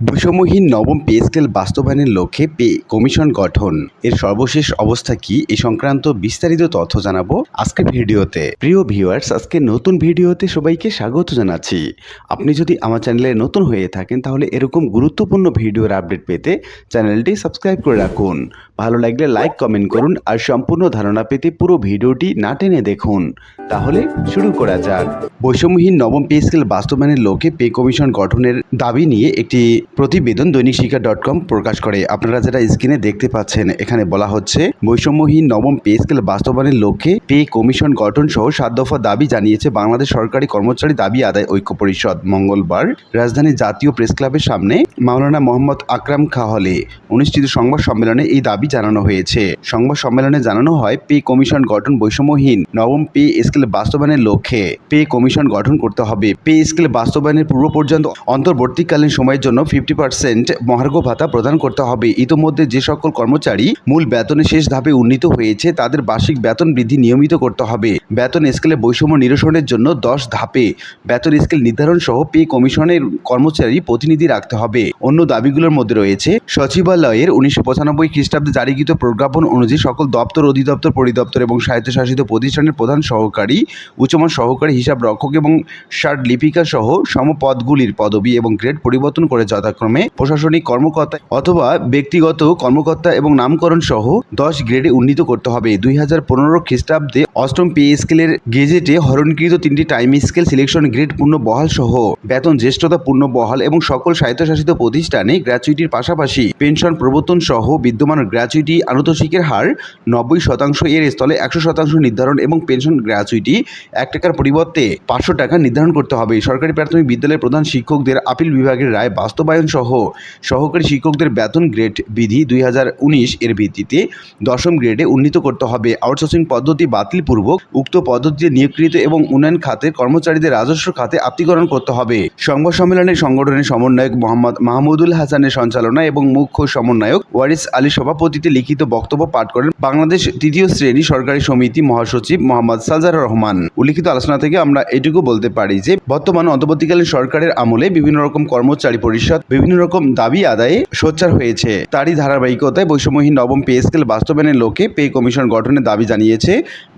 বৈষম্যহীন নবম pay scale বাস্তবায়নের লক্ষ্যে পে কমিশন গঠন। এর সর্বশেষ অবস্থা কি? এ সংক্রান্ত বিস্তারিত তথ্য জানাব আজকের ভিডিওতে। প্রিয় ভিউয়ার্স আজকে নতুন ভিডিওতে সবাইকে স্বাগত জানাচ্ছি। আপনি যদি আমার চ্যানেলে নতুন হয়ে থাকেন, তাহলে এরকম গুরুত্বপূর্ণ ভিডিওর আপডেট পেতে চ্যানেলটি সাবস্ক্রাইব করে রাখুন। ভালো লাগলে লাইক, কমেন্ট করুন আর সম্পূর্ণ ধারণা পেতে পুরো ভিডিওটি না টেনে দেখুন। তাহলে শুরু করা যাক। বৈষম্যহীন নবম পে স্কেল বাস্তবায়নের লক্ষ্যে পে কমিশন গঠনের দাবি নিয়ে একটি প্রতিবেদন দৈনিক শিক্ষা ডট কম প্রকাশ করে। আপনারা যারা স্ক্রিনে দেখতে পাচ্ছেন, এখানে বলা হচ্ছে, বৈষম্যহীন নবম পে স্কেল বাস্তবায়নের লক্ষ্যে পে কমিশন গঠন সহ সাত দফা দাবি জানিয়েছে বাংলাদেশ সরকারি কর্মচারী দাবি আদায় ঐক্য পরিষদ মঙ্গলবার। রাজধানীর জাতীয় প্রেস ক্লাবের সামনে মাওলানা মোহাম্মদ আকরাম খা হলে অনুষ্ঠিত সংবাদ সম্মেলনে এই দাবি জানানো হয়েছে। সংবাদ সম্মেলনে জানানো হয়, পে কমিশন গঠন বৈষম্যহীন নবম পে স্কেল বাস্তবায়নের লক্ষ্যে পে কমিশন গঠন করতে হবে। পে স্কেল বাস্তবায়নের পূর্ব পর্যন্ত অন্তর্বর্তীকালীন সময়ের জন্য ফিফটি পার্সেন্ট মহার্ঘ ভাতা প্রদান করতে হবে। ইতোমধ্যে যে সকল কর্মচারী মূল বেতনে শেষ ধাপে উন্নীত হয়েছে, তাদের বার্ষিক বেতন বৃদ্ধি নিয়মিত করতে হবে। বেতন স্কেলে বৈষম্য নিরসনের জন্য দশ ধাপে বেতন স্কেল নির্ধারণ সহ পে কমিশনের কর্মচারী প্রতিনিধি রাখতে হবে। অন্য দাবিগুলোর মধ্যে রয়েছে, সচিবালয়ের উনিশশো পঁচানব্বই খ্রিস্টাব্দে জারিকৃত প্রজ্ঞাপন অনুযায়ী সকল দপ্তর, অধিদপ্তর, পরিদপ্তর এবং স্বায়ত্তশাসিত প্রতিষ্ঠানের প্রধান সহকারী, উচ্চমান সহকারী হিসাব রক্ষক এবং ষাট লিপিকা সহ সমপদগুলির পদবি এবং গ্রেড পরিবর্তন করে যথাক্রমে প্রশাসনিক কর্মকর্তা অথবা ব্যক্তিগত কর্মকর্তা এবং নামকরণ সহ দশ গ্রেডে উন্নীত করতে হবে। দুই হাজার পনেরো খ্রিস্টাব্দে অষ্টম পে স্কেলের গেজেটে হরণকৃত তিনটি টাইম স্কেল সিলেকশন গ্রেড পূর্ণ বহাল সহ বেতন জ্যেষ্ঠতা পূর্ণ বহাল এবং সকল স্বায়ত্তশাসিত প্রতিষ্ঠানে গ্র্যাচুইটির পাশাপাশি পেনশন প্রবর্তন সহ বিদ্যমান গ্র্যাচুইটি আনুতোষিকের হার নব্বই শতাংশ। এর স্থলে একশো শতাংশ নির্ধারণ এবং পেনশন গ্র্যাচুইটি এক টাকার পরিবর্তে পাঁচশো টাকা নির্ধারণ করতে হবে। সরকারি প্রাথমিক বিদ্যালয়ের প্রধান শিক্ষকদের আপিল বিভাগের রায় বাস্তবায়ন সহ সহকারী শিক্ষকদের বেতন গ্রেড বিধি দুই এর ভিত্তিতে দশম গ্রেডে উন্নীত করতে হবে। আউটসোর্সিং পদ্ধতি বাতিলপূর্বক উক্ত পদ্ধতিতে নিয়োগকৃত এবং উন্নয়ন খাতের কর্মচারীদের রাজস্ব খাতে আত্মীকরণ করতে হবে। সংবাদ সম্মেলনে সংগঠনের সমন্বয়ক মোহাম্মদ মাহমুদুল হাসানের সঞ্চালনা এবং মুখ্য সমন্বয়ক ওয়ারিস আলী সভাপতিতে লিখিত বক্তব্য পাঠ করেন বাংলাদেশ তৃতীয় শ্রেণি সরকারি সমিতি মহাসচিব মোহাম্মদ সাজার রহমান। উল্লিখিত আলোচনা থেকে আমরা এটুকু বলতে পারি যে, বর্তমান অন্তর্বর্তীকালীন সরকারের আমলে বিভিন্ন রকম কর্মচারী পরিষদ বিভিন্ন রকম দাবি আদায়ে সোচ্চার হয়েছে। তারই ধারাবাহিকতায় বৈষম্যহীন নবম পে স্কেল বাস্তবায়নের লক্ষ্যে পে কমিশন গঠনের দাবি জানিয়েছে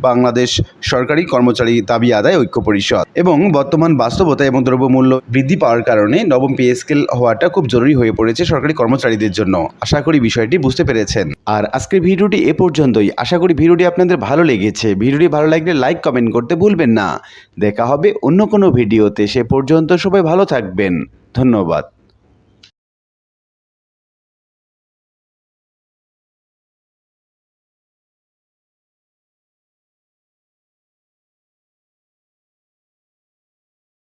বাংলাদেশ সরকারি কর্মচারী দাবি আদায় ঐক্য পরিষদ। এবং বর্তমান বাস্তবতা এবং দ্রব্যমূল্য বৃদ্ধি পাওয়ার কারণে নবম পে স্কেল হওয়াটা খুব জরুরি হয়ে পড়েছে সরকারি কর্মচারীদের জন্য। আশা করি বিষয়টি বুঝতে পেরেছেন। আর আজকের ভিডিওটি এ পর্যন্তই। আশা করি ভিডিওটি আপনাদের ভালো লেগেছে। ভিডিওটি ভালো লাগলে লাইক, কমেন্ট করতে ভুলবেন না। দেখা হবে অন্য কোনো ভিডিওতে। সে পর্যন্ত সবাই ভালো থাকবেন। ধন্যবাদ।